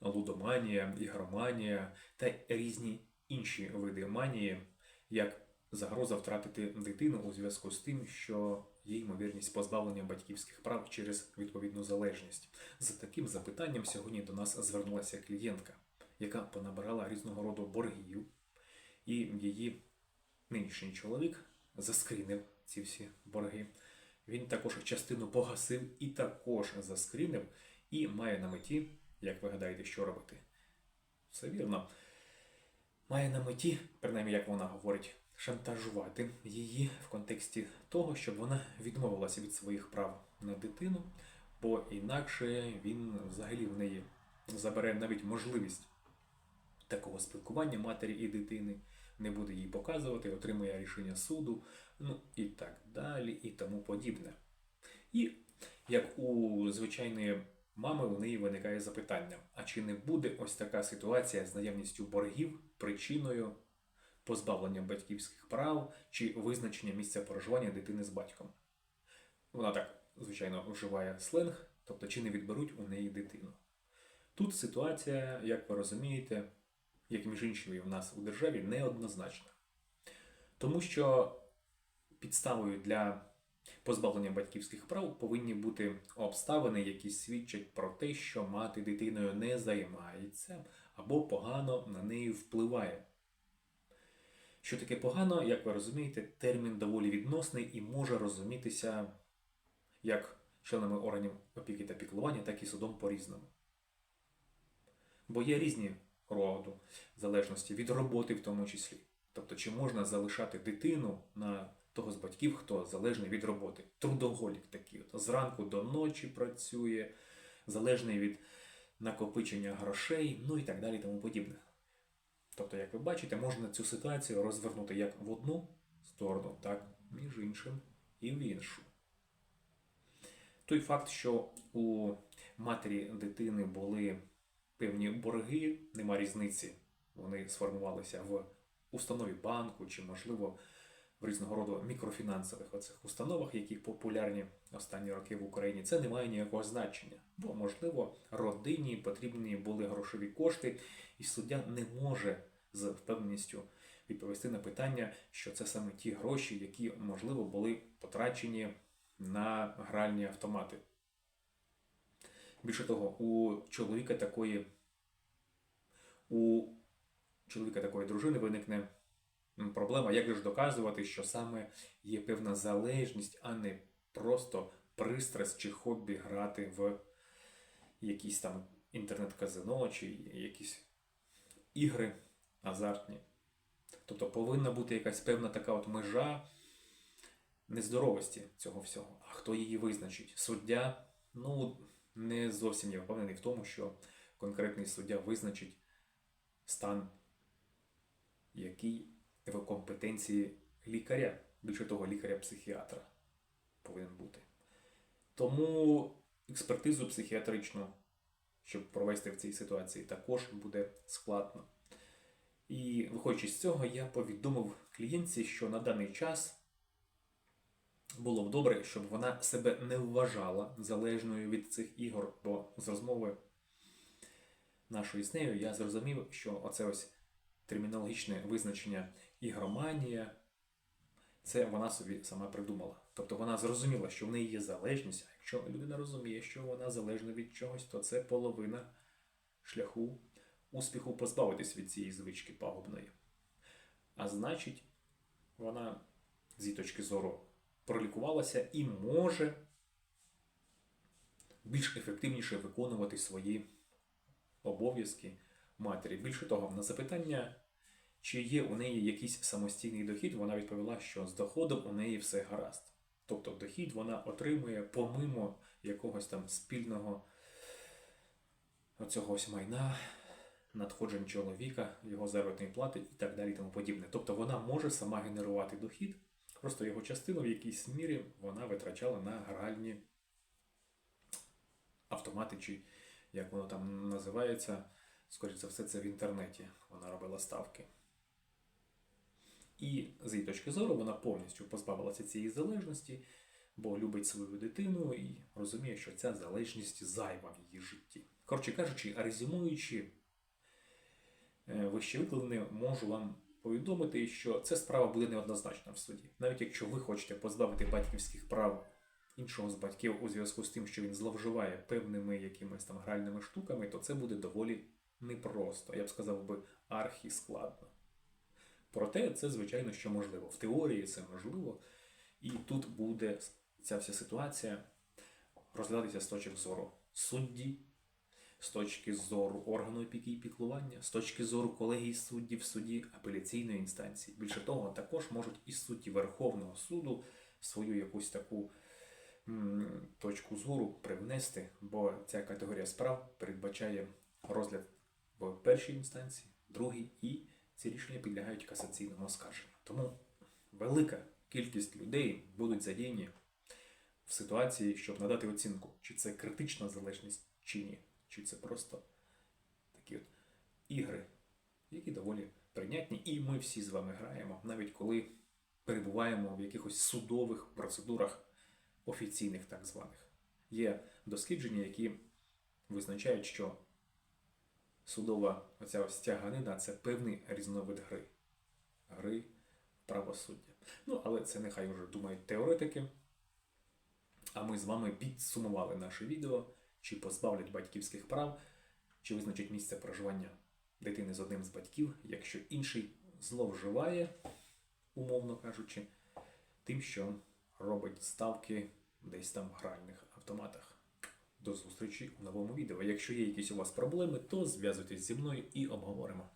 лудоманія, ігроманія та різні інші види манії, як загроза втратити дитину у зв'язку з тим, що є ймовірність позбавлення батьківських прав через відповідну залежність. З таким запитанням сьогодні до нас звернулася клієнтка, яка понабирала різного роду боргів, і її нинішній чоловік заскрінив ці всі борги. Він також частину погасив і також заскрінив, і має на меті, як ви гадаєте, що робити. Все вірно. Має на меті, принаймні, як вона говорить, шантажувати її в контексті того, щоб вона відмовилася від своїх прав на дитину, бо інакше він взагалі в неї забере навіть можливість такого спілкування матері і дитини, не буде їй показувати, отримує рішення суду, ну і так далі, і тому подібне. І як у звичайної мами, у неї виникає запитання: а чи не буде ось така ситуація з наявністю боргів причиною позбавлення батьківських прав чи визначення місця проживання дитини з батьком? Вона так, звичайно, вживає сленг, тобто чи не відберуть у неї дитину. Тут ситуація, як ви розумієте, як між іншими в нас у державі, неоднозначна. Тому що підставою для позбавлення батьківських прав повинні бути обставини, які свідчать про те, що мати дитиною не займається або погано на неї впливає. Що таке погано, як ви розумієте, термін доволі відносний і може розумітися як членами органів опіки та піклування, так і судом по-різному. Бо є різні роду залежності від роботи в тому числі. Тобто, чи можна залишати дитину на того з батьків, хто залежний від роботи. Трудоголік такий. От, зранку до ночі працює, залежний від накопичення грошей, ну і так далі, тому подібне. Тобто, як ви бачите, можна цю ситуацію розвернути як в одну сторону, так між іншим і в іншу. Той факт, що у матері дитини були певні борги, нема різниці. Вони сформувалися в установі банку чи, можливо, в різного роду мікрофінансових оцих установах, які популярні останні роки в Україні, це не має ніякого значення. Бо, можливо, родині потрібні були грошові кошти, і суддя не може з впевненістю відповісти на питання, що це саме ті гроші, які, можливо, були потрачені на гральні автомати. Більше того, у чоловіка такої у чоловіка такої дружини виникне проблема, як ж доказувати, що саме є певна залежність, а не просто пристрасть чи хобі грати в якісь там інтернет-казино чи якісь ігри азартні. Тобто повинна бути якась певна така от межа нездоровості цього всього. А хто її визначить? Суддя, ну, не зовсім я впевнений в тому, що конкретний суддя визначить стан, який в компетенції лікаря, більше того, лікаря-психіатра повинен бути. Тому експертизу психіатричну, щоб провести в цій ситуації, також буде складно. І виходячи з цього, я повідомив клієнтці, що на даний час було б добре, щоб вона себе не вважала залежною від цих ігор, бо з розмови нашої з нею я зрозумів, що оце ось термінологічне визначення ігроманія, це вона собі сама придумала. Тобто вона зрозуміла, що в неї є залежність, а якщо людина розуміє, що вона залежна від чогось, то це половина шляху успіху позбавитись від цієї звички пагубної. А значить, вона з її точки зору пролікувалася і може більш ефективніше виконувати свої обов'язки матері. Більше того, на запитання, чи є у неї якийсь самостійний дохід, вона відповіла, що з доходом у неї все гаразд. Тобто дохід вона отримує помимо якогось там спільного оцього ось майна, надходжень чоловіка, його заробітної плати і так далі, тому подібне. Тобто вона може сама генерувати дохід, просто його частину в якійсь мірі вона витрачала на гральні автомати, чи як воно там називається, скоріше за все, це в інтернеті. Вона робила ставки. І з її точки зору вона повністю позбавилася цієї залежності, бо любить свою дитину і розуміє, що ця залежність зайва в її житті. Коротше кажучи, резюмуючи, е, вище викладене, можу вам повідомити, що ця справа буде неоднозначна в суді. Навіть якщо ви хочете позбавити батьківських прав іншого з батьків у зв'язку з тим, що він зловживає певними якимись там гральними штуками, то це буде доволі непросто. Я б сказав би архіскладно. Проте це, звичайно, що можливо. В теорії це можливо. І тут буде ця вся ситуація розглядатися з точок зору судді, з точки зору органу опіки і піклування, з точки зору колегії суддів суді апеляційної інстанції. Більше того, також можуть і судді Верховного суду свою якусь таку м, точку зору привнести, бо ця категорія справ передбачає розгляд в першій інстанції, другій, і ці рішення підлягають касаційному оскарженню. Тому велика кількість людей будуть задіяні в ситуації, щоб надати оцінку, чи це критична залежність, чи ні, чи це просто такі от ігри, які доволі прийнятні, і ми всі з вами граємо, навіть коли перебуваємо в якихось судових процедурах офіційних, так званих. Є дослідження, які визначають, що судова оця ось тяганина це певний різновид гри. Гри правосуддя. Ну, але це нехай вже думають теоретики. А ми з вами підсумували наше відео, чи позбавлять батьківських прав, чи визначать місце проживання дитини з одним з батьків, якщо інший зловживає, умовно кажучи, тим, що робить ставки десь там в гральних автоматах. До зустрічі у новому відео. Якщо є якісь у вас проблеми, то зв'язуйтесь зі мною і обговоримо.